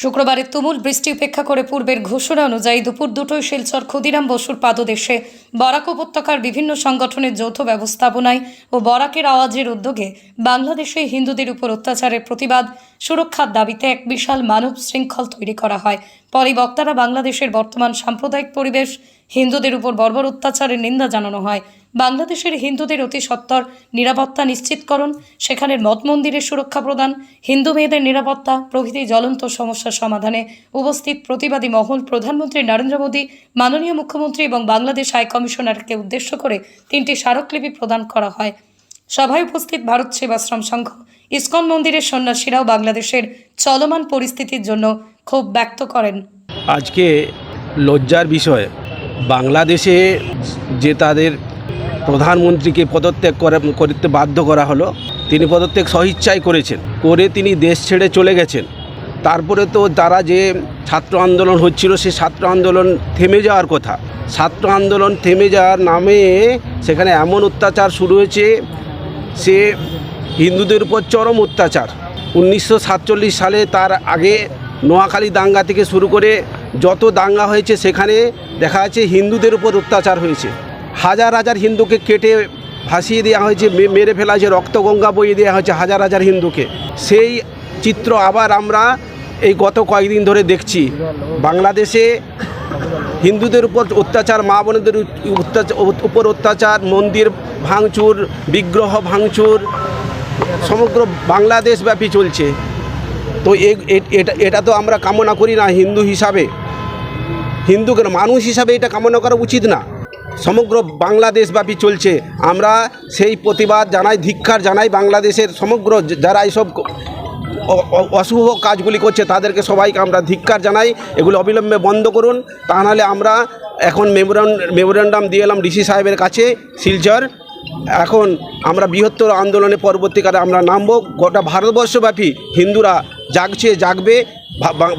শুক্রবারের তুমুল বৃষ্টি উপেক্ষা করে পূর্বের ঘোষণা অনুযায়ী দুপুর দুটোই শিলচর ক্ষুদিরাম বসুর পাদদেশে বরাক উপত্যকার বিভিন্ন সংগঠনের যৌথ ব্যবস্থাপনায় ও বরাকের আওয়াজের উদ্যোগে বাংলাদেশে হিন্দুদের উপর অত্যাচারের প্রতিবাদ সুরক্ষার দাবিতে এক বিশাল মানব শৃঙ্খল তৈরি করা হয়। পরে বক্তারা বাংলাদেশের বর্তমান সাম্প্রদায়িক পরিবেশ, হিন্দুদের উপর বর্বর অত্যাচারের নিন্দা জানানো হয়। বাংলাদেশের হিন্দুদের অতি সত্বর নিরাপত্তা নিশ্চিতকরণ, সেখানের মঠ মন্দিরের সুরক্ষা প্রদান, হিন্দু মেয়েদের নিরাপত্তা, প্রভৃতি জ্বলন্ত সমস্যার সমাধানে উপস্থিত প্রতিবাদী মহল প্রধানমন্ত্রী নরেন্দ্র মোদী, মাননীয় মুখ্যমন্ত্রী এবং বাংলাদেশ হাই কমিশনারকে উদ্দেশ্য করে তিনটি স্মারকলিপি প্রদান করা হয়। সভায় উপস্থিত ভারত সেবাশ্রম সংঘ, ইসকন মন্দিরের সন্ন্যাসীরাও বাংলাদেশের চলমান পরিস্থিতির জন্য ক্ষোভ ব্যক্ত করেন। আজকে লজ্জার বিষয়, বাংলাদেশে যে তাদের প্রধানমন্ত্রীকে পদত্যাগ করে করতে বাধ্য করা হলো। তিনি পদত্যাগ স্বইচ্ছায় করেছেন। করে তিনি দেশ ছেড়ে চলে গেছেন। তারপরে তো তারা যে ছাত্র আন্দোলন হচ্ছিল সে ছাত্র আন্দোলন থেমে যাওয়ার কথা। ছাত্র আন্দোলন থেমে যাওয়ার নামে সেখানে এমন অত্যাচার শুরু হয়েছে, সে হিন্দুদের উপর চরম অত্যাচার। উনিশশো সাতচল্লিশ সালে তার আগে নোয়াখালী দাঙ্গা থেকে শুরু করে যত দাঙ্গা হয়েছে, সেখানে দেখা যাচ্ছে হিন্দুদের উপর অত্যাচার হয়েছে। হাজার হাজার হিন্দুকে কেটে ভাসিয়ে দেওয়া হয়েছে মেরে ফেলা হয়েছে, রক্তগঙ্গা বইয়ে দেওয়া হয়েছে হাজার হাজার হিন্দুকে। সেই চিত্র আবার আমরা এই গত কয়েকদিন ধরে দেখছি। বাংলাদেশে হিন্দুদের উপর অত্যাচার, মা বোনেদের উপর অত্যাচার, মন্দির ভাঙচুর, বিগ্রহ ভাঙচুর, সমগ্র বাংলাদেশ ব্যাপী চলছে। তো এটা এটা তো আমরা কামনা করি না হিন্দু হিসাবে। হিন্দু মানুষ হিসাবে এটা কামনা করা উচিত না। সমগ্র বাংলাদেশব্যাপী চলছে। আমরা সেই প্রতিবাদ জানাই ধিক্ষার জানাই বাংলাদেশের সমগ্র যারা এইসব অশুভ কাজগুলি করছে, তাদেরকে সবাইকে আমরা ধিক্ষার জানাই। এগুলো অবিলম্বে বন্ধ করুন। তা নাহলে আমরা এখন মেমোরান, মেমোরান্ডাম দিয়ে এলাম ডিসি সাহেবের কাছে, শিলচর। এখন আমরা বৃহত্তর আন্দোলনে পরবর্তীকালে আমরা নামবো। গোটা ভারতবর্ষব্যাপী হিন্দুরা জাগছে, জাগবে।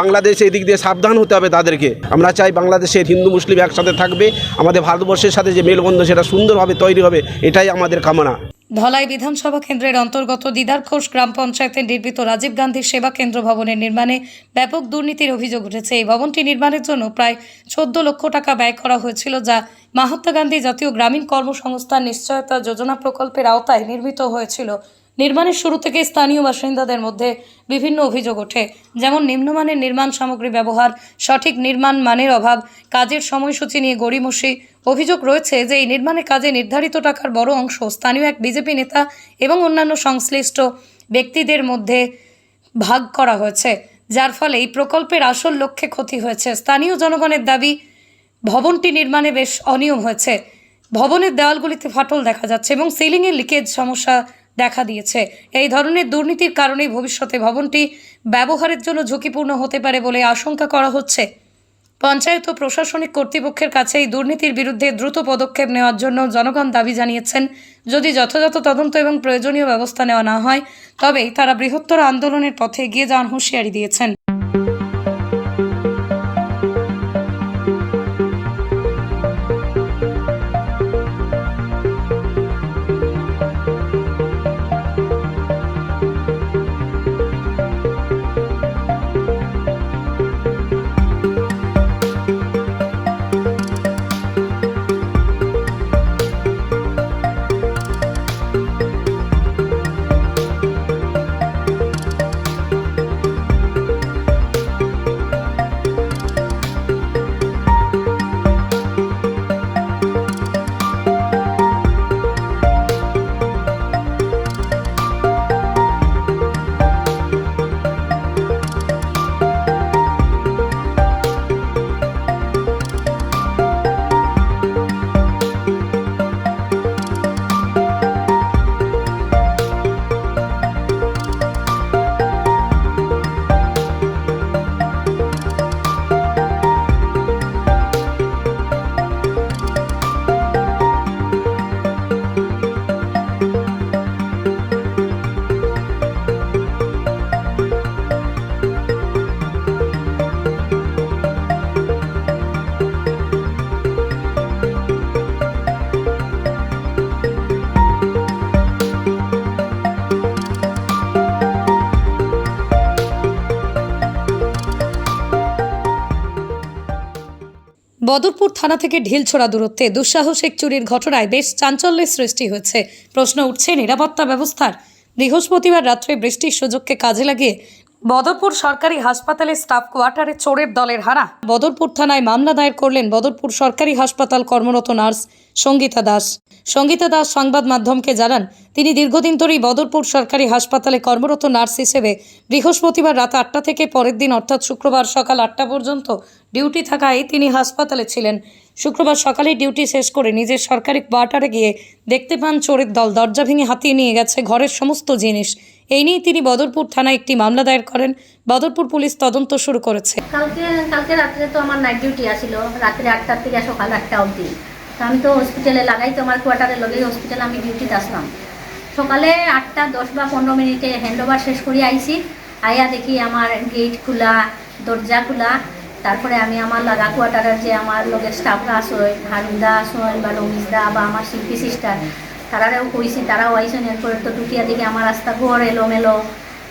বাংলাদেশে এদিক দিয়ে সাবধান হতে হবে তাদেরকে। আমরা চাই বাংলাদেশের হিন্দু, মুসলিম একসাথে থাকবে। আমাদের ভারতবর্ষের সাথে যে মেলবন্ধন, সেটা সুন্দরভাবে তৈরি হবে, এটাই আমাদের কামনা। ধলাই বিধানসভা কেন্দ্রের অন্তর্গত দিদার ঘোষ গ্রাম পঞ্চায়েতের নির্মিত রাজীব গান্ধী সেবা কেন্দ্র ভবনের নির্মাণে ব্যাপক দুর্নীতির অভিযোগ উঠেছে। এই ভবনটি নির্মাণের জন্য প্রায় চোদ্দ লক্ষ টাকা ব্যয় করা হয়েছিল, যা মহাত্মা গান্ধী জাতীয় গ্রামীণ কর্মসংস্থান নিশ্চয়তা যোজনা প্রকল্পের আওতায় নির্মিত হয়েছিল। নির্মাণের শুরু থেকে স্থানীয় বাসিন্দাদের মধ্যে বিভিন্ন অভিযোগ ওঠে। যেমন নিম্নমানের নির্মাণ সামগ্রী ব্যবহার, সঠিক নির্মাণ মানের অভাব, কাজের সময়সূচি নিয়ে গড়িমসি। অভিযোগ রয়েছে যে এই নির্মাণের কাজে নির্ধারিত টাকার বড় অংশ স্থানীয় এক বিজেপি নেতা এবং অন্যান্য সংশ্লিষ্ট ব্যক্তিদের মধ্যে ভাগ করা হয়েছে। যার ফলে এই প্রকল্পের আসল লক্ষ্যে ক্ষতি হয়েছে। স্থানীয় জনগণের দাবি, ভবনটি নির্মাণে বেশ অনিয়ম হয়েছে। ভবনের দেওয়ালগুলিতে ফাটল দেখা যাচ্ছে এবং সিলিংয়ে লিকেজ সমস্যা দেখা দিয়েছে। এই ধরনের দুর্নীতির কারণে ভবিষ্যতে ভবনটি ব্যবহারের জন্য ঝুঁকিপূর্ণ হতে পারে বলে আশঙ্কা করা হচ্ছে। পঞ্চায়েত ও প্রশাসনিক কর্তৃপক্ষের কাছে এই দুর্নীতির বিরুদ্ধে দ্রুত পদক্ষেপ নেওয়ার জন্য জনগণ দাবি জানিয়েছেন, যদি যথাযথ তদন্ত এবং প্রয়োজনীয় ব্যবস্থা নেওয়া না হয়, তবেই তারা বৃহত্তর আন্দোলনের পথে এগিয়ে যাওয়ার হুঁশিয়ারি দিয়েছেন। বদরপুর থানা থেকে ঢিলছোড়া দূরত্বে দুঃসাহসিক চুরির ঘটনায় বেশ চাঞ্চল্যের সৃষ্টি হয়েছে। প্রশ্ন উঠছে, নিরাপত্তা ব্যবস্থার বৃহস্পতিবার রাত্রে বৃষ্টির সুযোগকে কাজে লাগিয়ে বদরপুর সরকারি হাসপাতালে স্টাফ কোয়ার্টারে চোরের দলের হানা। বদরপুর থানায় মামলা দায়ের করলেন বদরপুর সরকারি হাসপাতাল কর্মরত নার্স সঙ্গীতা দাস। সঙ্গীতা দাস সংবাদ মাধ্যমকে জানান, তিনি দীর্ঘদিন ধরেই বদরপুর সরকারি হাসপাতালে কর্মরত নার্স হিসেবে বৃহস্পতিবার রাত আটটা থেকে পরের দিন, অর্থাৎ শুক্রবার সকাল আটটা পর্যন্ত ডিউটি থাকায় তিনি হাসপাতালে ছিলেন। শুক্রবার সকালে ডিউটি শেষ করে নিজের সরকারি কোয়ার্টারে গিয়ে দেখতে পান চোরের দল। দরজা ভেঙে হাতিয়ে নিয়ে গেছে ঘরের সমস্ত জিনিস। এই নিয়ে তিনি বদরপুর থানায় একটি মামলা দায়ের করেন। বদরপুর পুলিশ তদন্ত শুরু করেছে। কালকে কালকে রাত্রে তো আমার নাইট ডিউটি আসিল। রাত্রে আটটার থেকে সকাল আটটা অবধি। আমি তো হসপিটালে লাগাই, তো আমার কোয়ার্টারে লগেই হসপিটালে আমি ডিউটিতে আসলাম। সকালে আটটা, দশ বা পনেরো মিনিটে হ্যান্ড ওভার শেষ করে আইছি। আইয়া দেখি আমার গেট খোলা, দরজা খোলা। তারপরে আমি আমার লাগা কোয়ার্টারের যে আমার লোকের স্টাফরা আসয় হারুদা আসয় বা রমিজদা বা আমার শিল্পী সিস্টার তারাও কইছি, তারাও আইসেন, এরপরে তো টুকিয়া দিকে আমার রাস্তা ঘর এলোমেলো,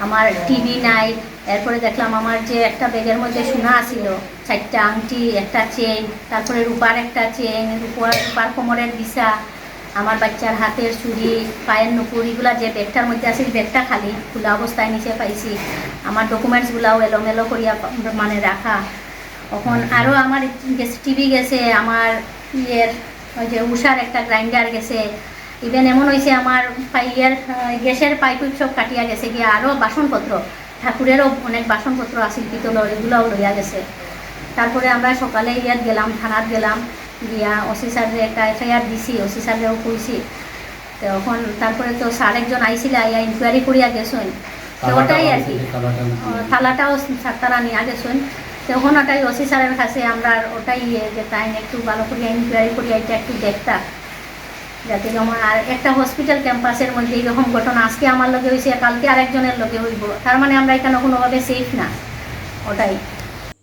আমার টিভি নাই। এরপরে দেখলাম আমার যে একটা ব্যাগের মধ্যে সোনা আসিল চারটা আংটি, একটা চেন তারপরে রূপার একটা চেন রূপার রূপার কোমরের দিশা আমার বাচ্চার হাতের চুড়ি, পায়ের নুপুর, এগুলা যে ব্যাগটার মধ্যে আছে ব্যাগটা খালি খোলা অবস্থায় নিচে পাইছি। আমার ডকুমেন্টসগুলাও এলোমেলো করিয়া মানে রাখা। তখন আরও আমার গেছে টিভি গেছে, আমার ইয়ের, ওই যে উষার একটা গ্রাইন্ডার গেছে। ইভেন এমন হয়েছে আমার ইয়ের গ্যাসের পাইপ সব কাটিয়া গেছে। গিয়ে আরও বাসনপত্র ঠাকুরেরও অনেক বাসনপত্র আছিল পিতলের এগুলোও লইয়া গেছে। তারপরে আমরা সকালে ইয়াত গেলাম থানাত গেলাম গিয়া ওসি স্যারে একটা এফআইআর দিছি ওসি স্যারেও কইছি। তখন তারপরে তো স্যার একজন আইছিল আইয়া ইনকোয়ারি করিয়া গেছেন। তো ওটাই আর কি। থালাটাও তারা নিয়ে গেছেন। তখন ওটাই ওসি স্যারের কাছে আমরা ওটাই ইয়ে যে তাই একটু ভালো করিয়া ইনকোয়ারি করিয়া এটা একটু দেখতা যাতে যেমন আর একটা হসপিটাল ক্যাম্পাসের মধ্যে এইরকম ঘটনা আজকে আমার লগে হয়েছে কালকে আরেকজনের লগে হইব। তার মানে আমরা এখানে কোনোভাবে সেফ না। ওটাই।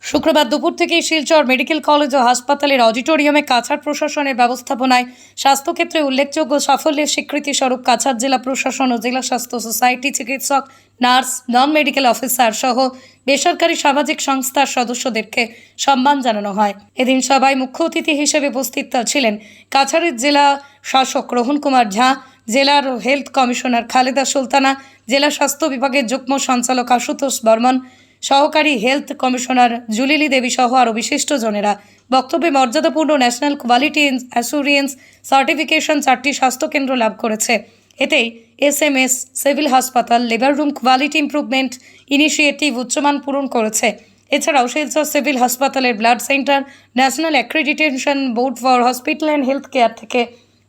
শুক্রবার দুপুর থেকে শিলচর মেডিকেল কলেজ ও হাসপাতালের অডিটোরিয়ামে কাছাড় প্রশাসনের ব্যবস্থাপনায় স্বাস্থ্যক্ষেত্রে উল্লেখযোগ্য সাফল্যের স্বীকৃতি স্বরূপ কাছাড় জেলা প্রশাসন ও জেলা স্বাস্থ্য সোসাইটি চিকিৎসক, নার্স নন মেডিকেল অফিসার সহ বেসরকারি সামাজিক সংস্থার সদস্যদেরকে সম্মান জানানো হয়। এদিন সবাই মুখ্য অতিথি হিসেবে উপস্থিত ছিলেন কাছাড়ের জেলা শাসক রোহন কুমার ঝা, জেলার হেলথ কমিশনার খালেদা সুলতানা, জেলা স্বাস্থ্য বিভাগের যুগ্ম সঞ্চালক আশুতোষ বর্মন, সহকারী হেলথ কমিশনার জুলিলি দেবী সহ আরও বিশিষ্টজনেরা। বক্তব্যে মর্যাদাপূর্ণ ন্যাশনাল কোয়ালিটি অ্যাসুরিয়েন্স সার্টিফিকেশন চারটি স্বাস্থ্যকেন্দ্র লাভ করেছে। এতেই এস এম এস, সিভিল হাসপাতাল labour room quality improvement initiative উচ্চমান পূরণ করেছে। এছাড়াও শিলচর সিভিল হাসপাতালের blood centre, national accreditation board for hospital and health care থেকে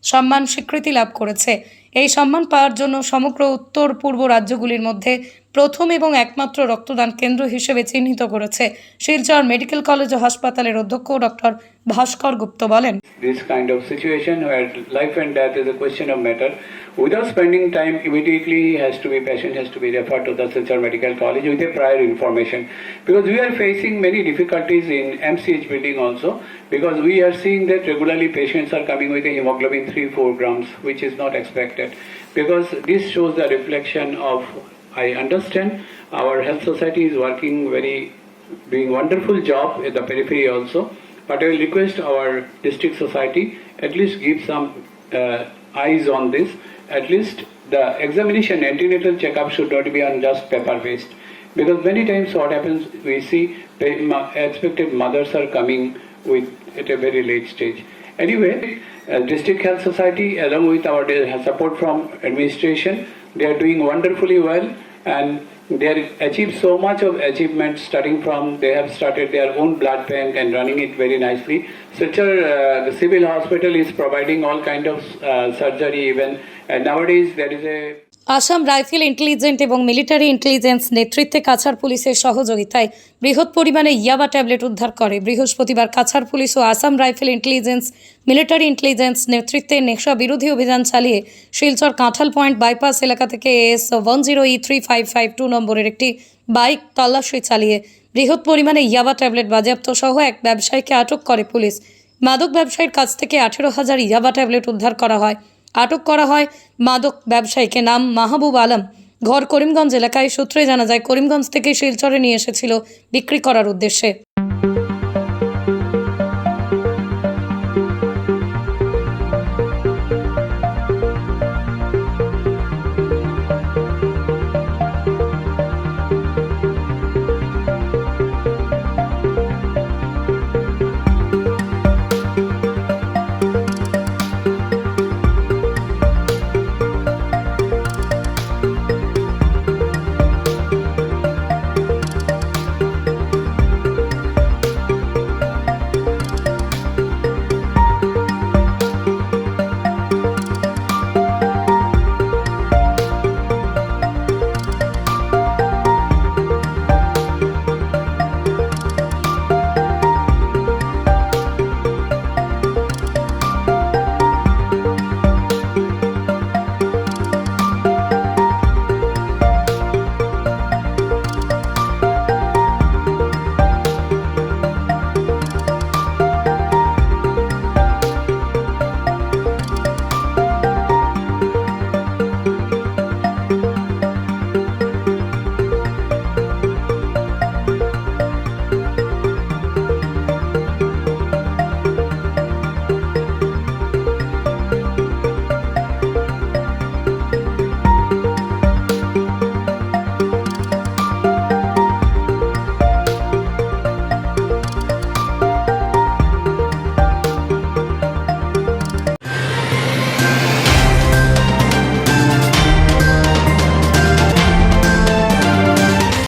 সম্মান স্বীকৃতি লাভ করেছে। এই সম্মান পাওয়ার জন্য সমগ্র উত্তর পূর্ব রাজ্যগুলির মধ্যে প্রথম এবং একমাত্র রক্তদান কেন্দ্র হিসেবে চিহ্নিত করেছে শিলচর মেডিকেল কলেজ ও হাসপাতালের অধ্যক্ষ ডক্টর ভাস্কর গুপ্ত বলেন this kind of situation where life and death is a question of matter without spending time immediately has to be patient has to be referred to the Silchar Medical College with a prior information because we are facing many difficulties in MCH building also because we are seeing that regularly patients are coming with a hemoglobin 3 4 grams which is not expected because this shows the reflection of I understand our health society is working very doing wonderful job at the periphery also but I will request our district society at least give some uh, eyes on this. At least the examination, antenatal checkup should not be on just paper based. Because many times what happens, we see expected mothers are coming with at a very late stage. Anyway, uh, district health society along with our support from administration, they are doing wonderfully well and they have achieved so much of achievement starting from they have started their own blood bank and running it very nicely. Silchar, uh, the civil hospital is providing all kind of uh, surgery even and nowadays there is a Assam rifle intelligent এবং military intelligence নেতৃত্বে কাছাড় পুলিশের সহযোগিতায় বৃহৎ পরিমাণে ইয়াবা tablet উদ্ধার করে। বৃহস্পতিবার কাছাড় পুলিশ ও Assam rifle intelligence military intelligence নেতৃত্বে নেশা বিরোধী অভিযান চালিয়ে শিলচর কাঁঠাল পয়েন্ট বাইপাস এলাকা থেকে S one zero E three five five two নম্বরের একটি বাইক তল্লাশি চালিয়ে বৃহৎ পরিমাণে ইয়াবা ট্যাবলেট বাজেয়াপ্ত সহ এক ব্যবসায়ীকে আটক করে পুলিশ। মাদক ব্যবসায়ীর কাছ থেকে আঠেরো হাজার ইয়াবা ট্যাবলেট উদ্ধার করা হয়। আটক করা হয়। মাদক ব্যবসায়ীকে নাম মাহবুব আলম। ঘর করিমগঞ্জ এলাকায় সূত্রে জানা যায়, করিমগঞ্জ থেকে শিলচরে নিয়ে এসেছিল বিক্রি করার উদ্দেশ্যে।